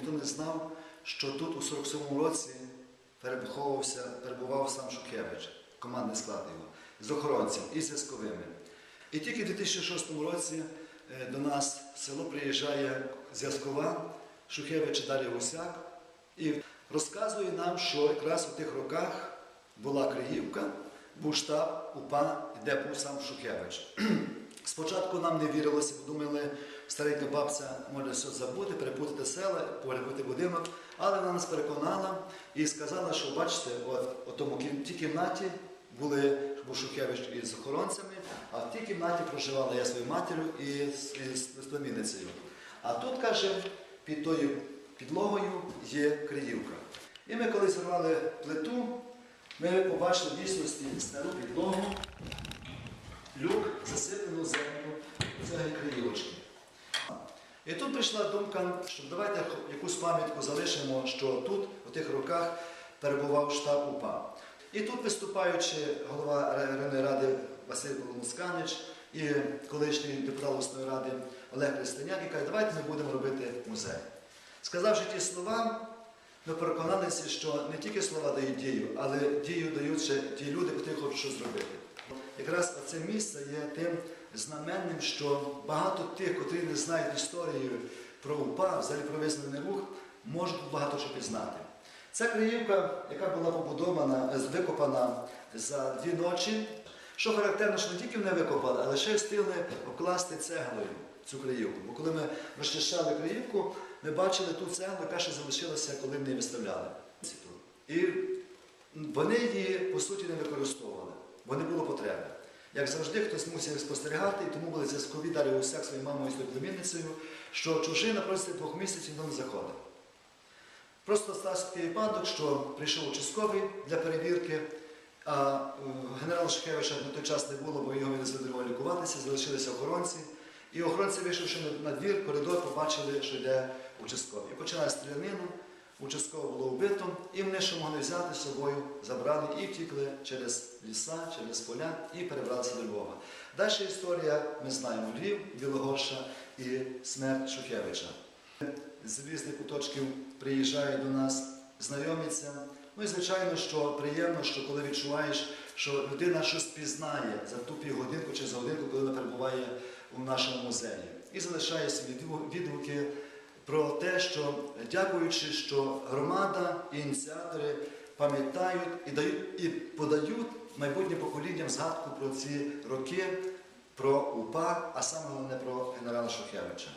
ніхто не знав, що тут у 47-му році перебуховувався, перебував сам Шухевич, командний склад його, з охоронцем і зв'язковими. І тільки в 2006 році е, до нас в село приїжджає зв'язкова Шухевич Дар'я Гусяк і розказує нам, що якраз у тих роках була Криївка, був штаб УПА, де був сам Шухевич. Спочатку нам не вірилося, бо думали, старенька бабця може все забути, перепутати села, перепутати будинок, але вона нас переконала і сказала, що бачите, от, тому тій кімнаті були був із охоронцями, а в тій кімнаті проживала я своєю матір'ю і з, і з племінницею. А тут, каже, під тою підлогою є Криївка. І ми коли зірвали плиту, ми побачили в дійсності стару підлогу, люк, засипану землю, цієї Криївочки. І тут прийшла думка, що давайте якусь пам'ятку залишимо, що тут, у тих роках, перебував штаб УПА. І тут, виступаючи голова районної ради Василь Поломусканич і колишній депутат обласної ради Олег Христиняк, і каже, давайте ми будемо робити музей. Сказавши ті слова, ми переконалися, що не тільки слова дають дію, але дію дають ще ті люди, які хочуть щось зробити. Якраз це місце є тим знаменним, що багато тих, котрі не знають історію про УПА, взагалі про визвольний рух, можуть багато що пізнати. Ця Криївка, яка була побудована, е, викопана за дві ночі, що характерно, що не тільки не викопали, але ще й встигли обкласти цеглою цю Криївку. Бо коли ми розчищали Криївку, ми бачили ту цеглу, яка ще залишилася, коли ми її виставляли. І вони її, по суті, не використовували, бо не було потреби. Як завжди, хтось мусив спостерігати, і тому були зв'язкові далі усяк своєю мамою і своєю племінницею, що чужина просто двох місяців не заходить. Просто стався такий випадок, що прийшов участковий для перевірки, а е, генерала Шухевича на той час не було, бо його винесли до лікуватися, залишилися охоронці. І охоронці, вийшовши на- двір, коридор, побачили, що йде участковий. І почали стрілянину, участкового було вбито, і вони, що могли взяти з собою, забрали і втікли через ліса, через поля і перебралися до Львова. Далі історія, ми знаємо, Львів, Білогорша і смерть Шухевича з різних куточків приїжджають до нас, знайомляться. Ну і звичайно, що приємно, що коли відчуваєш, що людина щось пізнає за ту півгодинку чи за годинку, коли вона перебуває у нашому музеї. І залишає собі відгу- відгуки про те, що дякуючи, що громада і ініціатори пам'ятають і дають і подають майбутнім поколінням згадку про ці роки, про УПА, а саме головне про генерала Шухевича.